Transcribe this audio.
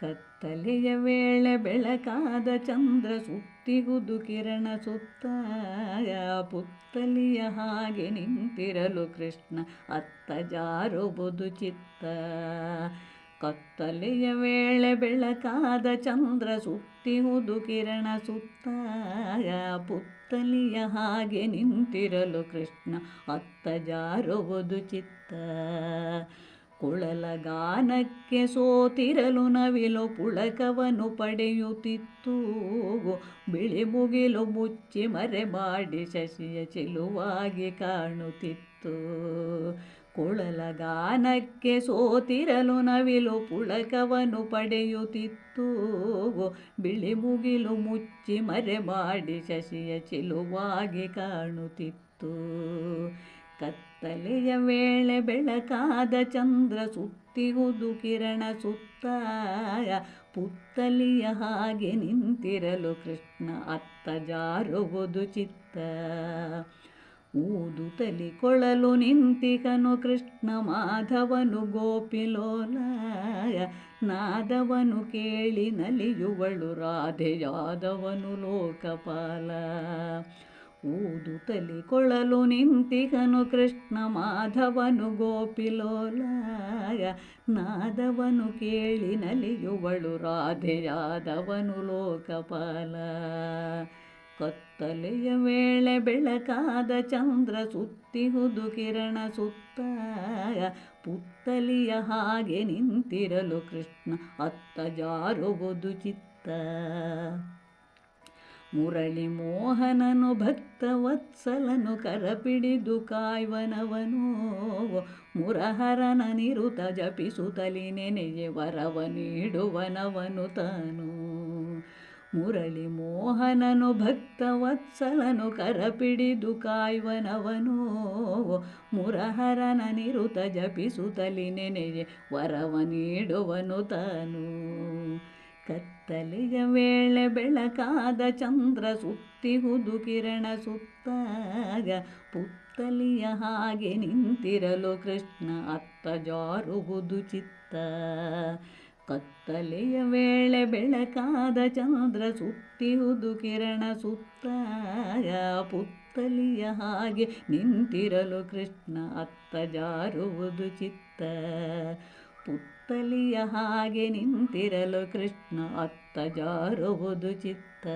ಕತ್ತಲೆಯ ವೇಳೆ ಬೆಳಕಾದ ಚಂದ್ರ ಸುತ್ತಿಗುದು ಕಿರಣ ಸುತ್ತ ಪುತ್ತಲಿಯ ಹಾಗೆ ನಿಂತಿರಲು ಕೃಷ್ಣ ಅತ್ತ ಜಾರುವುದು ಚಿತ್ತ. ಕತ್ತಲೆಯ ವೇಳೆ ಬೆಳಕಾದ ಚಂದ್ರ ಸುತ್ತಿಹುದು ಕಿರಣ ಸುತ್ತ ಪುತ್ತಲಿಯ ಹಾಗೆ ನಿಂತಿರಲು ಕೃಷ್ಣ ಅತ್ತ ಜಾರುವುದು ಚಿತ್ತ. ಕುಳಲ ಗಾನಕ್ಕೆ ಸೋತಿರಲು ನವಿಲು ಪುಳಕವನ್ನು ಪಡೆಯುತ್ತಿತ್ತು. ಬಿಳಿ ಮುಗಿಲು ಮುಚ್ಚಿ ಮರೆ ಮಾಡಿ ಶಶಿಯ ಚೆಲುವಾಗಿ ಕಾಣುತ್ತಿತ್ತು. ಕುಳಲ ಗಾನಕ್ಕೆ ಸೋತಿರಲು ನವಿಲು ಪುಳಕವನ್ನು ಪಡೆಯುತ್ತಿತ್ತು. ಬಿಳಿ ಮುಗಿಲು ಮುಚ್ಚಿ ಮರೆ ಮಾಡಿ ಶಶಿಯ ಚೆಲುವಾಗಿ ಕಾಣುತ್ತಿತ್ತು. ಕತ್ತಲೆಯ ವೇಳೆ ಬೆಳಕಾದ ಚಂದ್ರ ಸುತ್ತಿಗುದು ಕಿರಣ ಸುತ್ತಾಯ. ಪುತ್ತಲಿಯ ಹಾಗೆ ನಿಂತಿರಲು ಕೃಷ್ಣ ಅತ್ತ ಜಾರುವುದು ಚಿತ್ತ. ಊದು ತಲಿ ಕೊಳಲು ನಿಂತಿಕನು ಕೃಷ್ಣ ಮಾಧವನು ಗೋಪಿಲೋಲಾಯ. ನಾದವನು ಕೇಳಿ ನಲಿಯುವಳು ರಾಧೆಯಾದವನು ಲೋಕಪಾಲ. ಊದು ಕೊಳಲು ನಿಂತಿಗನು ಕೃಷ್ಣ ಮಾಧವನು ಗೋಪಿಲೋಲಾಯ. ನಾದವನು ಕೇಳಿ ನಲಿಯುವಳು ರಾಧೆಯಾದವನು ಲೋಕಪಾಲ. ಕತ್ತಲೆಯ ವೇಳೆ ಬೆಳಕಾದ ಚಂದ್ರ ಸುತ್ತಿಹುದು ಕಿರಣ ಸುತ್ತಾಯ. ಪುತ್ತಲಿಯ ಹಾಗೆ ನಿಂತಿರಲು ಕೃಷ್ಣ ಅತ್ತ ಜಾರುವುದು ಚಿತ್ತ. ಮುರಳಿ ಮೋಹನನು ಭಕ್ತವತ್ಸಲನು ಕರಪಿಡಿದು ಕಾಯ್ವನವನು. ಮುರಹರನ ನಿರುತ ಜಪಿಸುತ್ತಲಿ ನೆನೆಗೆ ವರವ ನೀಡುವನವನು ತಾನು. ಮುರಳಿ ಮೋಹನನು ಭಕ್ತವತ್ಸಲನು ಕರಪಿಡಿದು ಕಾಯ್ವನವನು. ಮುರಹರನ ನಿರುತ ಜಪಿಸುತ್ತಲಿ ನೆನೆಗೆ ವರವ ನೀಡುವನು ತಾನು. ಕತ್ತಲೆಯ ವೇಳೆ ಬೆಳಕಾದ ಚಂದ್ರ ಸುತ್ತಿಹುದು ಕಿರಣ ಸುತ್ತಾಗ ಪುತ್ತಲಿಯ ಹಾಗೆ ನಿಂತಿರಲು ಕೃಷ್ಣ ಅತ್ತ ಜಾರುವುದು ಚಿತ್ತ. ಕತ್ತಲೆಯ ವೇಳೆ ಬೆಳಕಾದ ಚಂದ್ರ ಸುತ್ತಿಹುದು ಕಿರಣ ಸುತ್ತಾಗ ಪುತ್ತಲಿಯ ಹಾಗೆ ನಿಂತಿರಲು ಕೃಷ್ಣ ಅತ್ತ ಜಾರುವುದು ಚಿತ್ತ. ಪುತ್ತಲಿಯ ಹಾಗೆ ನಿಂತಿರಲು ಕೃಷ್ಣ ಅತ್ತ ಜಾರುವುದು ಚಿತ್ತ.